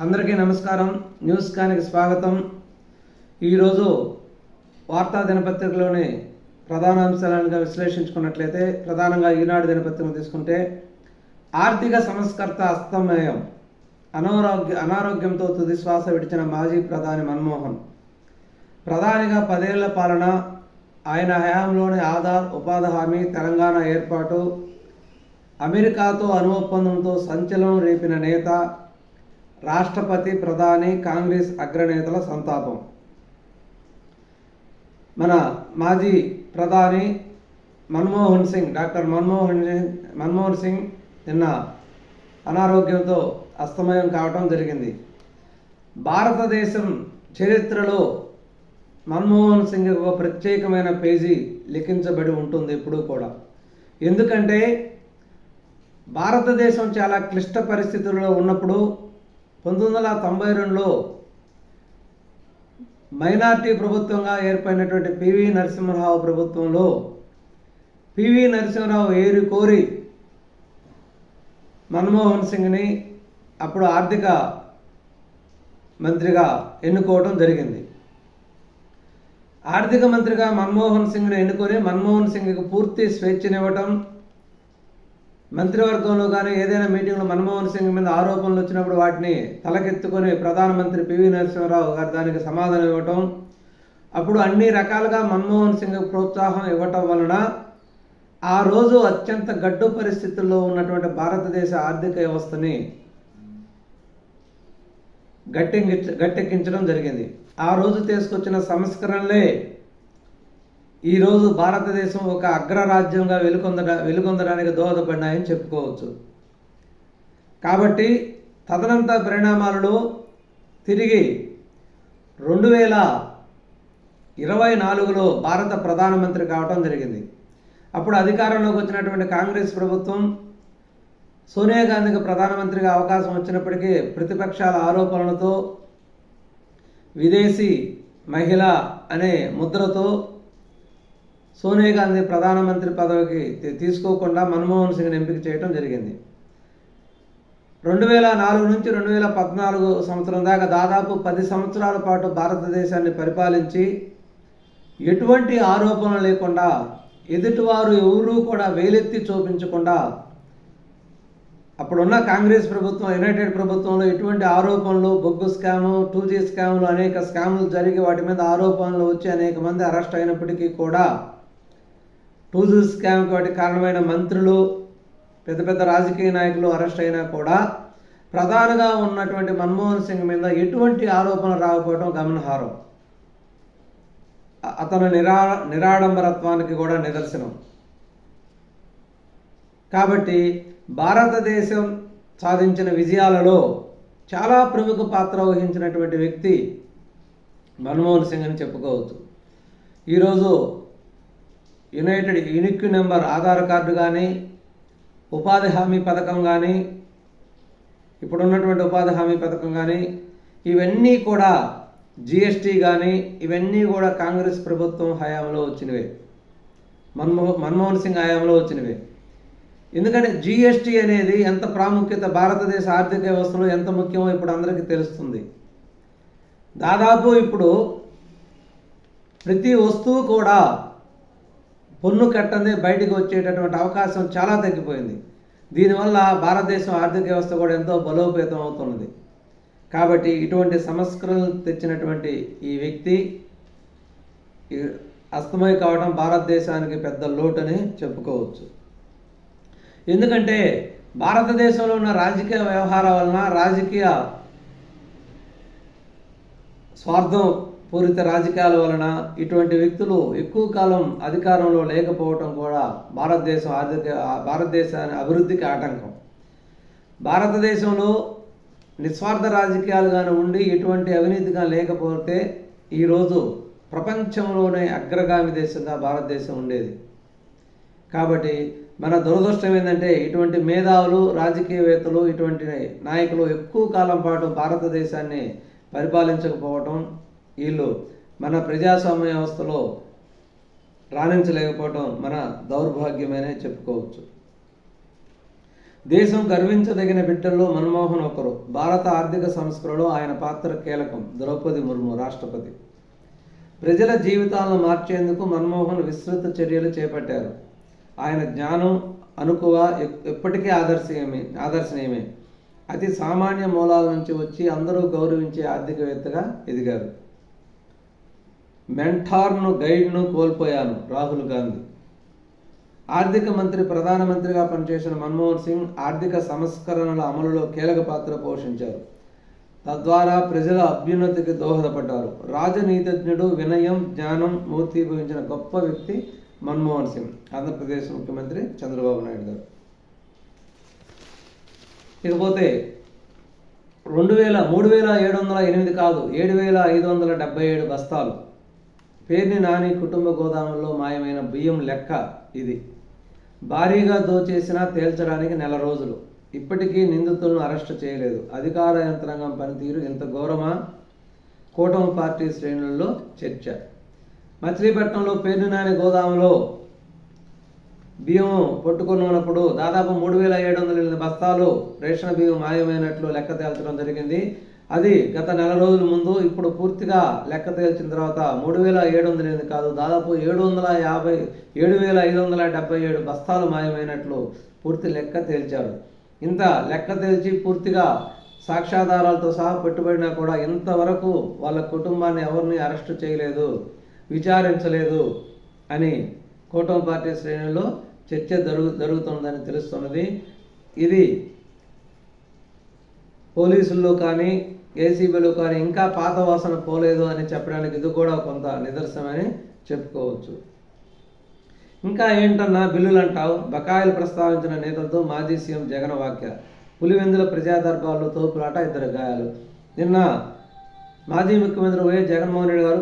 అందరికీ నమస్కారం. న్యూస్ కానికి స్వాగతం. ఈరోజు వార్తా దినపత్రికలోని ప్రధాన అంశాలను విశ్లేషించుకున్నట్లయితే ప్రధానంగా ఈనాడు దినపత్రికను తీసుకుంటే ఆర్థిక సంస్కర్త అస్తమయం. అనారోగ్య అనారోగ్యంతో తుది శ్వాస విడిచిన మాజీ ప్రధాని మన్మోహన్. ప్రధానిగా పదేళ్ళ పాలన. ఆయన హయాంలోని ఆధార్ ఉపాధి హామీ తెలంగాణ ఏర్పాటు. అమెరికాతో అను ఒప్పందంతో సంచలనం రేపిన నేత. రాష్ట్రపతి ప్రధాని కాంగ్రెస్ అగ్రనేతల సంతాపం. మన మాజీ ప్రధాని మన్మోహన్ సింగ్ డాక్టర్ మన్మోహన్ సింగ్ మన్మోహన్ సింగ్ నిన్న అనారోగ్యంతో అస్తమయం కావటం జరిగింది. భారతదేశం చరిత్రలో మన్మోహన్ సింగ్ ఒక ప్రత్యేకమైన పేజీ లిఖించబడి ఉంటుంది ఎప్పుడూ కూడా. ఎందుకంటే భారతదేశం చాలా క్లిష్ట పరిస్థితుల్లో ఉన్నప్పుడు పంతొమ్మిది వందల తొంభై రెండులో మైనార్టీ ప్రభుత్వంగా ఏర్పడినటువంటి పివి నరసింహరావు ప్రభుత్వంలో పివి నరసింహరావు ఏరి కోరి మన్మోహన్ సింగ్ని అప్పుడు ఆర్థిక మంత్రిగా ఎన్నుకోవడం జరిగింది. ఆర్థిక మంత్రిగా మన్మోహన్ సింగ్ను ఎన్నుకొని మన్మోహన్ సింగ్కి పూర్తి స్వేచ్ఛనివ్వటం మంత్రివర్గంలో కానీ ఏదైనా మీటింగ్లో మన్మోహన్ సింగ్ మీద ఆరోపణలు వచ్చినప్పుడు వాటిని తలకెత్తుకొని ప్రధానమంత్రి పివి నరసింహరావు గారు దానికి సమాధానం ఇవ్వటం అప్పుడు అన్ని రకాలుగా మన్మోహన్ సింగ్ ప్రోత్సాహం ఇవ్వటం వలన ఆ రోజు అత్యంత గడ్డు పరిస్థితుల్లో ఉన్నటువంటి భారతదేశ ఆర్థిక వ్యవస్థని గట్టెక్కించ గట్టెక్కించడం జరిగింది. ఆ రోజు తీసుకొచ్చిన సంస్కరణలే ఈరోజు భారతదేశం ఒక అగ్రరాజ్యంగా వెలుకొందట వెలుగొందడానికి దోహదపడినాయని చెప్పుకోవచ్చు. కాబట్టి తదనంతర పరిణామాలలో తిరిగి రెండు వేల ఇరవై నాలుగులో భారత ప్రధానమంత్రి కావటం జరిగింది. అప్పుడు అధికారంలోకి వచ్చినటువంటి కాంగ్రెస్ ప్రభుత్వం సోనియా గాంధీకి ప్రధానమంత్రిగా అవకాశం వచ్చినప్పటికీ ప్రతిపక్షాల ఆరోపణలతో విదేశీ మహిళ అనే ముద్రతో సోనియా గాంధీ ప్రధానమంత్రి పదవికి తీసుకోకుండా మన్మోహన్ సింగ్ని ఎంపిక చేయడం జరిగింది. రెండు వేల నాలుగు నుంచి రెండు వేల పద్నాలుగు సంవత్సరం దాకా దాదాపు పది సంవత్సరాల పాటు భారతదేశాన్ని పరిపాలించి ఎటువంటి ఆరోపణలు లేకుండా ఎదుటివారు ఎవరూ కూడా వేలెత్తి చూపించకుండా అప్పుడున్న కాంగ్రెస్ ప్రభుత్వం యునైటెడ్ ప్రభుత్వంలో ఎటువంటి ఆరోపణలు బొగ్గు స్కాము టూ జీ స్కాములు అనేక స్కాములు జరిగి వాటి మీద ఆరోపణలు వచ్చి అనేక మంది అరెస్ట్ అయినప్పటికీ కూడా పూజు స్కామ్ స్కామ్కి వాటి కారణమైన మంత్రులు పెద్ద పెద్ద రాజకీయ నాయకులు అరెస్ట్ అయినా కూడా ప్రధానంగా ఉన్నటువంటి మన్మోహన్ సింగ్ మీద ఎటువంటి ఆరోపణలు రాకపోవడం గమనార్హం. అతను నిరా నిరాడంబరత్వానికి కూడా నిదర్శనం. కాబట్టి భారతదేశం సాధించిన విజయాలలో చాలా ప్రముఖ పాత్ర వహించినటువంటి వ్యక్తి మన్మోహన్ సింగ్ అని చెప్పుకోవచ్చు. ఈరోజు united unique number Aadhaar card కానీ ఉపాధి హామీ పథకం కానీ ఇప్పుడున్నటువంటి ఉపాధి హామీ పథకం కానీ ఇవన్నీ కూడా జిఎస్టీ కానీ ఇవన్నీ కూడా కాంగ్రెస్ ప్రభుత్వం హయాంలో వచ్చినవే. మన్మో మన్మోహన్ సింగ్ హయాంలో వచ్చినవే. ఎందుకంటే జిఎస్టీ అనేది ఎంత ప్రాముఖ్యత భారతదేశ ఆర్థిక వ్యవస్థలో ఎంత ముఖ్యమో ఇప్పుడు అందరికీ తెలుస్తుంది. దాదాపు ఇప్పుడు ప్రతి వస్తువు కూడా పన్ను కట్టనే బయటకు వచ్చేటటువంటి అవకాశం చాలా తగ్గిపోయింది. దీనివల్ల భారతదేశం ఆర్థిక వ్యవస్థ కూడా ఎంతో బలోపేతం అవుతున్నది. కాబట్టి ఇటువంటి సంస్కరణలు తెచ్చినటువంటి ఈ వ్యక్తి ఈ అస్తమయ కావడం భారతదేశానికి పెద్ద లోటని చెప్పుకోవచ్చు. ఎందుకంటే భారతదేశంలో ఉన్న రాజకీయ వ్యవహారాల వలన రాజకీయ స్వార్థం పూరిత రాజకీయాల వలన ఇటువంటి వ్యక్తులు ఎక్కువ కాలం అధికారంలో లేకపోవటం కూడా భారతదేశం ఆర్థిక భారతదేశాన్ని అభివృద్ధికి ఆటంకం. భారతదేశంలో నిస్వార్థ రాజకీయాలుగానే ఉండి ఎటువంటి అవినీతిగా లేకపోతే ఈరోజు ప్రపంచంలోనే అగ్రగామి దేశంగా భారతదేశం ఉండేది. కాబట్టి మన దురదృష్టం ఏంటంటే ఇటువంటి మేధావులు రాజకీయవేత్తలు ఇటువంటి నాయకులు ఎక్కువ కాలం పాటు భారతదేశాన్ని పరిపాలించకపోవటం వీళ్ళు మన ప్రజాస్వామ్య వ్యవస్థలో రాణించలేకపోవడం మన దౌర్భాగ్యమనే చెప్పుకోవచ్చు. దేశం గర్వించదగిన బిడ్డల్లో మన్మోహన్ ఒకరు. భారత ఆర్థిక సంస్కరణలో ఆయన పాత్ర కీలకం. ద్రౌపది ముర్ము రాష్ట్రపతి. ప్రజల జీవితాలను మార్చేందుకు మన్మోహన్ విస్తృత చర్యలు చేపట్టారు. ఆయన జ్ఞానం అనుకువ ఎప్పటికీ ఆదర్శీయమే ఆదర్శనీయమే. అతి సామాన్య మూలాల నుంచి వచ్చి అందరూ గౌరవించే ఆర్థికవేత్తగా ఎదిగారు. మెంటార్ను గైడ్ను కోల్పోయాను రాహుల్ గాంధీ. ఆర్థిక మంత్రి ప్రధానమంత్రిగా పనిచేసిన మన్మోహన్ సింగ్ ఆర్థిక సంస్కరణల అమలులో కీలక పాత్ర పోషించారు. తద్వారా ప్రజల అభ్యున్నతికి దోహదపడ్డారు. రాజనీతిజ్ఞుడు వినయం జ్ఞానం మూర్తిభవించిన గొప్ప వ్యక్తి మన్మోహన్ సింగ్. ఆంధ్రప్రదేశ్ ముఖ్యమంత్రి చంద్రబాబు నాయుడు గారు. ఇకపోతే రెండు వేల మూడు వేల ఏడు వందల ఎనిమిది కాదు ఏడు వేల ఐదు వందల డెబ్బై ఏడు బస్తాలు పేర్ని నాని కుటుంబ గోదాముల్లో మాయమైన బియ్యం లెక్క ఇది. భారీగా దోచేసినా తేల్చడానికి నెల రోజులు. ఇప్పటికీ నిందితులను అరెస్టు చేయలేదు. అధికార యంత్రాంగం పనితీరు ఇంత ఘోరమా? కూటమి పార్టీ శ్రేణుల్లో చర్చ. మచిలీపట్నంలో పేర్ని నాని గోదాములో బియ్యం పట్టుకున్నప్పుడు దాదాపు మూడు వేల ఏడు వందల ఎనిమిది బస్తాలు రేషన్ బియ్యం మాయమైనట్లు లెక్క తేల్చడం జరిగింది. అది గత నెల రోజుల ముందు ఇప్పుడు పూర్తిగా లెక్క తేల్చిన తర్వాత మూడు వేల ఏడు వందల ఎనిమిది కాదు దాదాపు ఏడు వందల యాభై ఏడు వేల ఐదు వందల డెబ్బై ఏడు బస్తాలు మాయమైనట్లు పూర్తి లెక్క తేల్చారు. ఇంత లెక్క తేల్చి పూర్తిగా సాక్ష్యాధారాలతో సహా పెట్టుబడినా కూడా ఇంతవరకు వాళ్ళ కుటుంబాన్ని ఎవరిని అరెస్టు చేయలేదు విచారించలేదు అని కూటమి పార్టీ శ్రేణుల్లో చర్చ జరుగు జరుగుతుందని తెలుస్తున్నది. ఇది పోలీసుల్లో కానీ ఏసీబీలు కానీ ఇంకా పాత వాసన పోలేదు అని చెప్పడానికి ఇది కూడా కొంత నిదర్శనమని చెప్పుకోవచ్చు. ఇంకా ఏంటన్నా బిల్లులు అంటావు? బకాయిలు ప్రస్తావించిన నేతలతో మాజీ సీఎం జగన్ వాక్య పులివెందుల ప్రజాదర్బార్లు తోపులాట ఇద్దరు గాయాలు. నిన్న మాజీ ముఖ్యమంత్రి వైఎస్ జగన్మోహన్ రెడ్డి గారు